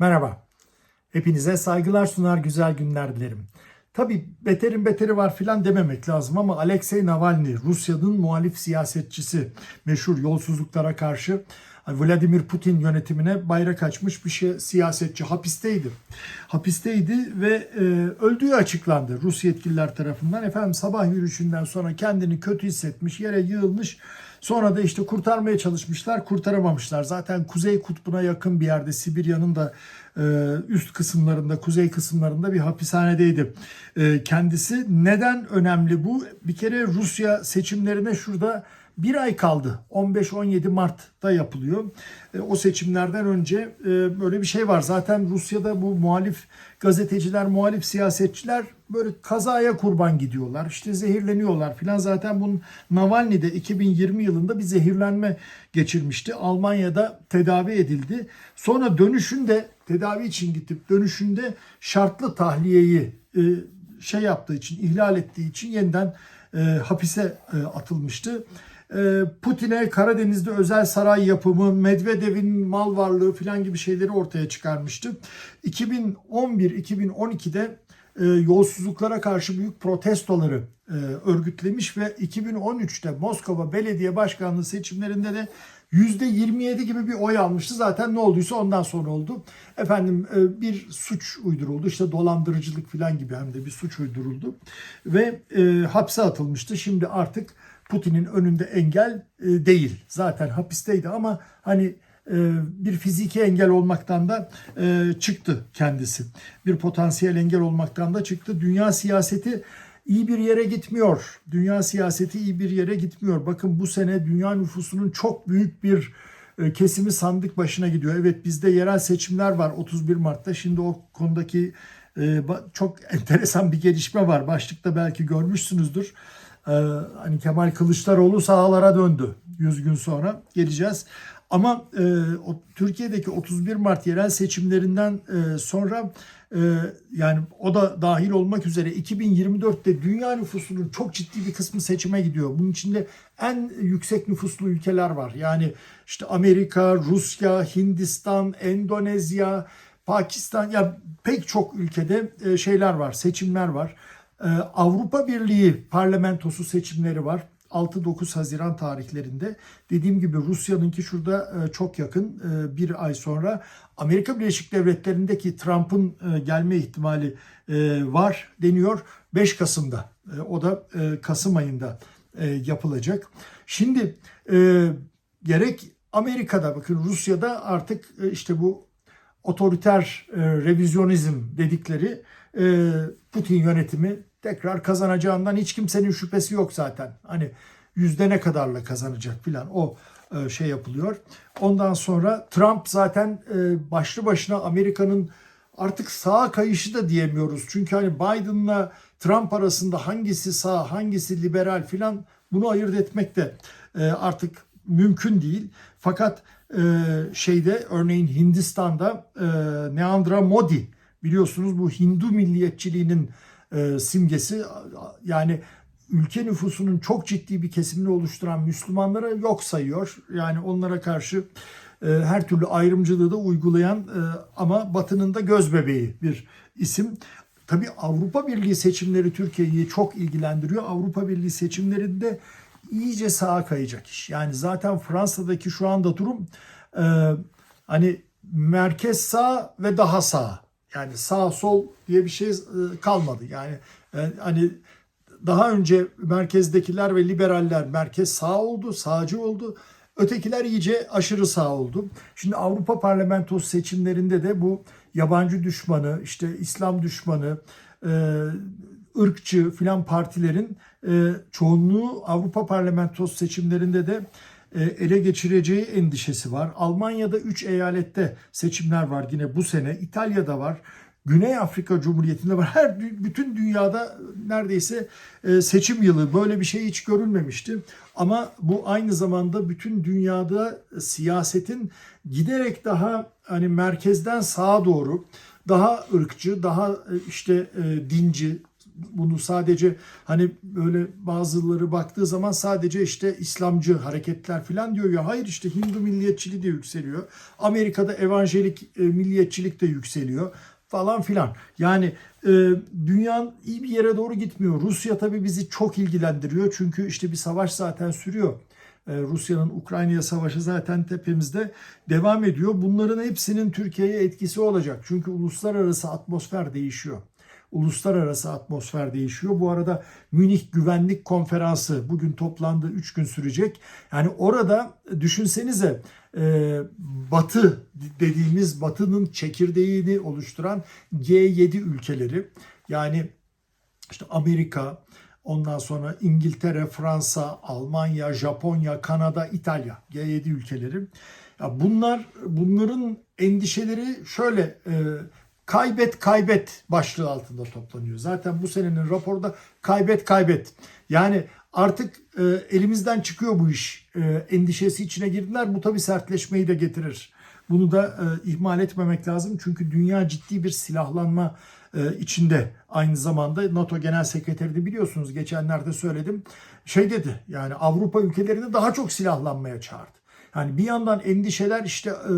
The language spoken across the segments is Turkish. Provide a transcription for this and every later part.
Merhaba. Hepinize saygılar sunar, güzel günler dilerim. Tabi beterin beteri var filan dememek lazım ama Alexei Navalny, Rusya'nın muhalif siyasetçisi, meşhur yolsuzluklara karşı Vladimir Putin yönetimine bayrak açmış bir şey, siyasetçi hapisteydi. Hapisteydi ve e, öldüğü açıklandı Rus yetkililer tarafından. Efendim sabah yürüyüşünden sonra kendini kötü hissetmiş, yere yığılmış. Sonra da işte kurtarmaya çalışmışlar, kurtaramamışlar. Zaten Kuzey Kutbu'na yakın bir yerde Sibirya'nın da e, üst kısımlarında, kuzey kısımlarında bir hapishanedeydi e, kendisi. Neden önemli bu? Bir kere Rusya seçimlerine şurada bir ay kaldı. 15-17 Mart'ta yapılıyor. E, o seçimlerden önce e, böyle bir şey var. Zaten Rusya'da bu muhalif gazeteciler, muhalif siyasetçiler böyle kazaya kurban gidiyorlar. İşte zehirleniyorlar filan. Zaten bunun Navalny'de 2020 yılında bir zehirlenme geçirmişti. Almanya'da tedavi edildi. Sonra dönüşünde tedavi için gidip dönüşünde şartlı tahliyeyi e, şey yaptığı için, ihlal ettiği için yeniden e, hapise e, atılmıştı. E, Putin'e Karadeniz'de özel saray yapımı, Medvedev'in mal varlığı filan gibi şeyleri ortaya çıkarmıştı. 2011-2012'de e, yolsuzluklara karşı büyük protestoları e, örgütlemiş ve 2013'te Moskova Belediye Başkanlığı seçimlerinde de %27 gibi bir oy almıştı. Zaten ne olduysa ondan sonra oldu. Efendim e, bir suç uyduruldu. İşte dolandırıcılık falan gibi hem de bir suç uyduruldu. Ve e, hapse atılmıştı. Şimdi artık Putin'in önünde engel e, değil. Zaten hapisteydi ama hani e, bir fiziki engel olmaktan da e, çıktı kendisi. Bir potansiyel engel olmaktan da çıktı. Dünya siyaseti iyi bir yere gitmiyor. Dünya siyaseti iyi bir yere gitmiyor. Bakın bu sene dünya nüfusunun çok büyük bir e, kesimi sandık başına gidiyor. Evet bizde yerel seçimler var 31 Mart'ta. Şimdi o konudaki çok enteresan bir gelişme var. Başlıkta belki görmüşsünüzdür. E, hani Kemal Kılıçdaroğlu sahalara döndü 100 gün sonra geleceğiz. Ama e, o, Türkiye'deki 31 Mart yerel seçimlerinden e, sonra e, yani o da dahil olmak üzere 2024'te dünya nüfusunun çok ciddi bir kısmı seçime gidiyor. Bunun içinde en yüksek nüfuslu ülkeler var. Yani işte Amerika, Rusya, Hindistan, Endonezya, Pakistan ya pek çok ülkede e, şeyler var, seçimler var. E, Avrupa Birliği parlamentosu seçimleri var. 6-9 Haziran tarihlerinde dediğim gibi Rusya'nınki şurada e, çok yakın bir ay sonra Amerika Birleşik Devletleri'ndeki Trump'ın gelme ihtimali var deniyor 5 Kasım'da o da Kasım ayında yapılacak. Şimdi gerek Amerika'da bakın Rusya'da artık işte bu otoriter revizyonizm dedikleri Putin yönetimi tekrar kazanacağından hiç kimsenin şüphesi yok zaten. Hani yüzde ne kadarla kazanacak filan o e, şey yapılıyor. Ondan sonra Trump zaten e, başlı başına Amerika'nın artık sağa kayışı da diyemiyoruz. Çünkü hani Biden'la Trump arasında hangisi sağ, hangisi liberal filan bunu ayırt etmek de e, artık mümkün değil. Fakat şeyde örneğin Hindistan'da Narendra Modi biliyorsunuz bu Hindu milliyetçiliğinin e, simgesi yani ülke nüfusunun çok ciddi bir kesimini oluşturan Müslümanlara yok sayıyor. Yani onlara karşı e, her türlü ayrımcılığı da uygulayan e, ama Batı'nın da göz bebeği bir isim. Tabi Avrupa Birliği seçimleri Türkiye'yi çok ilgilendiriyor. Avrupa Birliği seçimlerinde iyice sağa kayacak iş. Yani zaten Fransa'daki şu anda durum e, hani merkez sağ ve daha sağ. Yani sağ sol diye bir şey e, kalmadı. Yani e, hani daha önce merkezdekiler ve liberaller merkez sağ oldu, sağcı oldu. Ötekiler iyice aşırı sağ oldu. Şimdi Avrupa Parlamentosu seçimlerinde de bu yabancı düşmanı, işte İslam düşmanı, e, ırkçı filan partilerin çoğunluğu Avrupa Parlamentosu seçimlerinde de ele geçireceği endişesi var. Almanya'da 3 eyalette seçimler var yine bu sene. İtalya'da var. Güney Afrika Cumhuriyeti'nde var. Her bütün dünyada neredeyse seçim yılı böyle bir şey hiç görülmemişti. Ama bu aynı zamanda bütün dünyada siyasetin giderek daha hani merkezden sağa doğru daha ırkçı, daha işte dinci, bunu sadece hani böyle bazıları baktığı zaman sadece işte İslamcı hareketler falan diyor ya hayır işte Hindu milliyetçiliği de yükseliyor. Amerika'da evanjelik e, milliyetçilik de yükseliyor falan filan. Yani e, dünyanın iyi bir yere doğru gitmiyor. Rusya tabii bizi çok ilgilendiriyor. Çünkü işte bir savaş zaten sürüyor. E, Rusya'nın Ukrayna savaşı zaten tepemizde devam ediyor. Bunların hepsinin Türkiye'ye etkisi olacak. Çünkü uluslararası atmosfer değişiyor. Uluslararası atmosfer değişiyor. Bu arada Münih Güvenlik Konferansı bugün toplandı 3 gün sürecek. Yani orada düşünsenize e, Batı dediğimiz Batı'nın çekirdeğini oluşturan G7 ülkeleri yani işte Amerika, ondan sonra İngiltere, Fransa, Almanya, Japonya, Kanada, İtalya G7 ülkeleri. Ya bunlar bunların endişeleri şöyle e, kaybet kaybet başlığı altında toplanıyor. Zaten bu senenin raporda kaybet kaybet. Yani artık e, elimizden çıkıyor bu iş. E, endişesi içine girdiler. Bu tabii sertleşmeyi de getirir. Bunu da e, ihmal etmemek lazım. Çünkü dünya ciddi bir silahlanma e, içinde. Aynı zamanda NATO Genel Sekreteri de biliyorsunuz geçenlerde söyledim. Şey dedi yani Avrupa ülkelerini daha çok silahlanmaya çağırdı. Yani bir yandan endişeler işte e,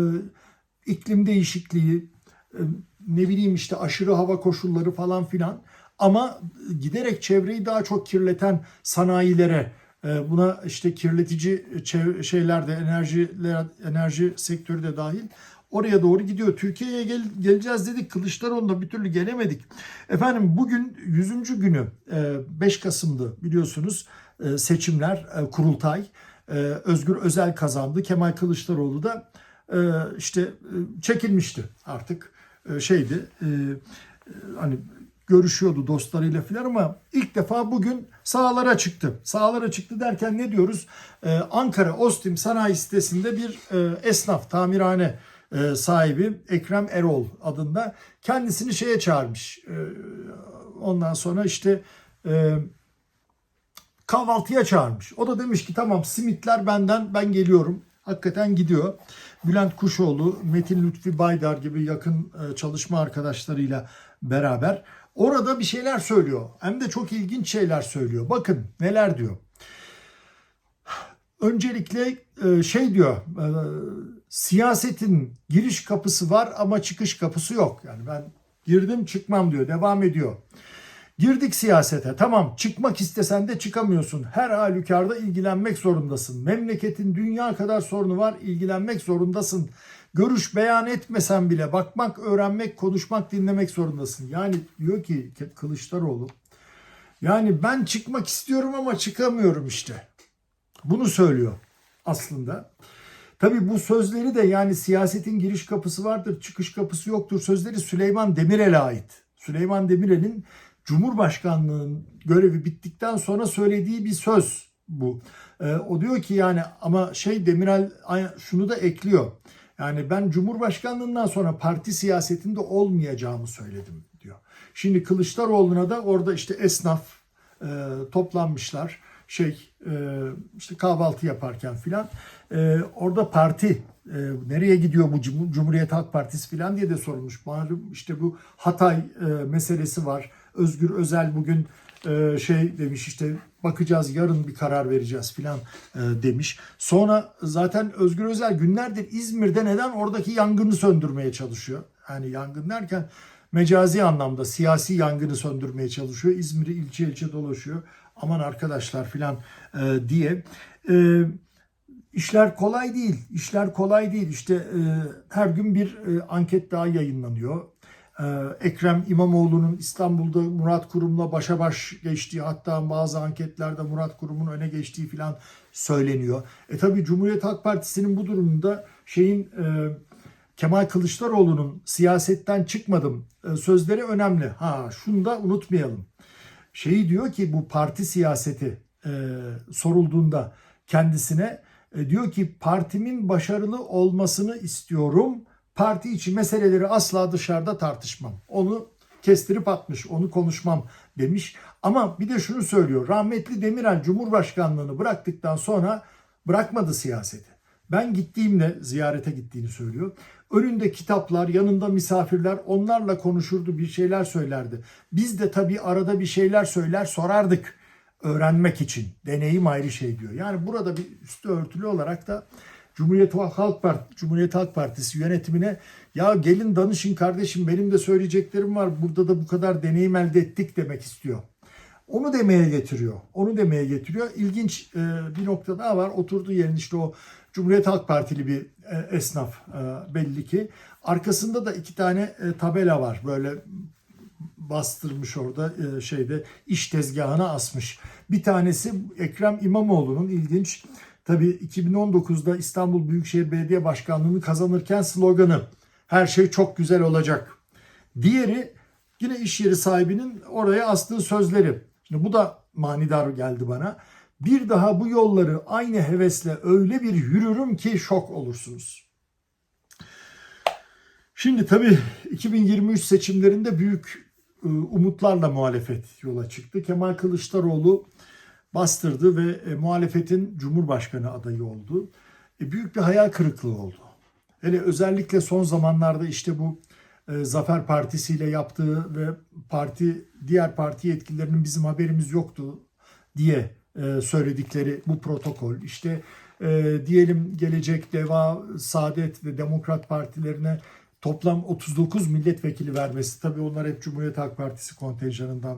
iklim değişikliği, e, ne bileyim işte aşırı hava koşulları falan filan. Ama giderek çevreyi daha çok kirleten sanayilere, e, buna işte kirletici çev- şeyler de enerjiler, enerji sektörü de dahil oraya doğru gidiyor. Türkiye'ye gel- geleceğiz dedik. Kılıçdaroğlu'na bir türlü gelemedik. Efendim bugün 100. günü e, 5 Kasım'dı biliyorsunuz e, seçimler, e, kurultay. E, Özgür Özel kazandı. Kemal Kılıçdaroğlu da e, işte e, çekilmişti artık e, şeydi. e, hani görüşüyordu dostlarıyla filan ama ilk defa bugün sahalara çıktı. Sahalara çıktı derken ne diyoruz? Ee, Ankara Ostim Sanayi sitesinde bir e, esnaf, tamirhane e, sahibi Ekrem Erol adında kendisini şeye çağırmış. E, ondan sonra işte e, kahvaltıya çağırmış. O da demiş ki tamam simitler benden ben geliyorum. Hakikaten gidiyor. Bülent Kuşoğlu, Metin Lütfi Baydar gibi yakın e, çalışma arkadaşlarıyla beraber orada bir şeyler söylüyor. Hem de çok ilginç şeyler söylüyor. Bakın neler diyor. Öncelikle e, şey diyor, e, siyasetin giriş kapısı var ama çıkış kapısı yok. Yani ben girdim çıkmam diyor, devam ediyor. Girdik siyasete. Tamam çıkmak istesen de çıkamıyorsun. Her halükarda ilgilenmek zorundasın. Memleketin dünya kadar sorunu var. ilgilenmek zorundasın. Görüş beyan etmesen bile bakmak, öğrenmek, konuşmak, dinlemek zorundasın. Yani diyor ki Kılıçdaroğlu yani ben çıkmak istiyorum ama çıkamıyorum işte. Bunu söylüyor aslında. Tabii bu sözleri de yani siyasetin giriş kapısı vardır, çıkış kapısı yoktur. Sözleri Süleyman Demirel'e ait. Süleyman Demirel'in Cumhurbaşkanlığının görevi bittikten sonra söylediği bir söz bu. Ee, o diyor ki yani ama şey Demirel şunu da ekliyor. Yani ben Cumhurbaşkanlığından sonra parti siyasetinde olmayacağımı söyledim diyor. Şimdi Kılıçdaroğlu'na da orada işte esnaf e, toplanmışlar şey e, işte kahvaltı yaparken filan e, orada parti e, nereye gidiyor bu Cumhuriyet Halk Partisi filan diye de sorulmuş. Malum işte bu Hatay e, meselesi var. Özgür Özel bugün e, şey demiş işte bakacağız yarın bir karar vereceğiz filan e, demiş. Sonra zaten Özgür Özel günlerdir İzmir'de neden oradaki yangını söndürmeye çalışıyor. Yani yangın derken mecazi anlamda siyasi yangını söndürmeye çalışıyor. İzmir'i ilçe ilçe dolaşıyor. Aman arkadaşlar filan e, diye. E, işler kolay değil. İşler kolay değil. İşte e, her gün bir e, anket daha yayınlanıyor. Ee, Ekrem İmamoğlu'nun İstanbul'da Murat Kurum'la başa baş geçtiği hatta bazı anketlerde Murat Kurum'un öne geçtiği filan söyleniyor. E tabi Cumhuriyet Halk Partisi'nin bu durumunda şeyin e, Kemal Kılıçdaroğlu'nun siyasetten çıkmadım e, sözleri önemli. Ha şunu da unutmayalım. Şeyi diyor ki bu parti siyaseti e, sorulduğunda kendisine e, diyor ki partimin başarılı olmasını istiyorum parti içi meseleleri asla dışarıda tartışmam. Onu kestirip atmış, onu konuşmam demiş. Ama bir de şunu söylüyor. Rahmetli Demirel Cumhurbaşkanlığını bıraktıktan sonra bırakmadı siyaseti. Ben gittiğimde ziyarete gittiğini söylüyor. Önünde kitaplar, yanında misafirler onlarla konuşurdu, bir şeyler söylerdi. Biz de tabii arada bir şeyler söyler sorardık öğrenmek için. Deneyim ayrı şey diyor. Yani burada bir üstü örtülü olarak da Cumhuriyet Halk Partisi, Cumhuriyet Halk Partisi yönetimine ya gelin danışın kardeşim benim de söyleyeceklerim var. Burada da bu kadar deneyim elde ettik demek istiyor. Onu demeye getiriyor. Onu demeye getiriyor. İlginç e, bir nokta daha var. Oturduğu yerin işte o Cumhuriyet Halk Partili bir e, esnaf e, belli ki. Arkasında da iki tane tabela var. Böyle bastırmış orada şeyde iş tezgahına asmış. Bir tanesi Ekrem İmamoğlu'nun ilginç tabii 2019'da İstanbul Büyükşehir Belediye Başkanlığı'nı kazanırken sloganı her şey çok güzel olacak. Diğeri yine iş yeri sahibinin oraya astığı sözleri. Şimdi bu da manidar geldi bana. Bir daha bu yolları aynı hevesle öyle bir yürürüm ki şok olursunuz. Şimdi tabii 2023 seçimlerinde büyük e, umutlarla muhalefet yola çıktı. Kemal Kılıçdaroğlu bastırdı ve e, muhalefetin Cumhurbaşkanı adayı oldu. E, büyük bir hayal kırıklığı oldu. Hele özellikle son zamanlarda işte bu e, Zafer Partisi ile yaptığı ve parti diğer parti yetkililerinin bizim haberimiz yoktu diye e, söyledikleri bu protokol işte e, diyelim gelecek Deva, Saadet ve Demokrat partilerine toplam 39 milletvekili vermesi tabii onlar hep Cumhuriyet Halk Partisi kontenjanından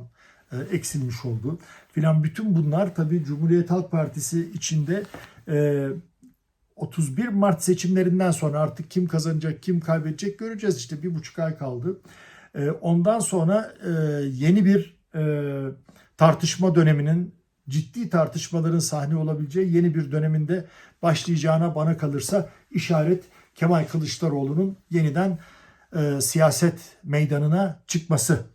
eksilmiş oldu filan bütün bunlar tabii Cumhuriyet Halk Partisi içinde e, 31 Mart seçimlerinden sonra artık kim kazanacak kim kaybedecek göreceğiz işte bir buçuk ay kaldı. E, ondan sonra e, yeni bir e, tartışma döneminin ciddi tartışmaların sahne olabileceği yeni bir döneminde başlayacağına bana kalırsa işaret Kemal Kılıçdaroğlu'nun yeniden e, siyaset meydanına çıkması.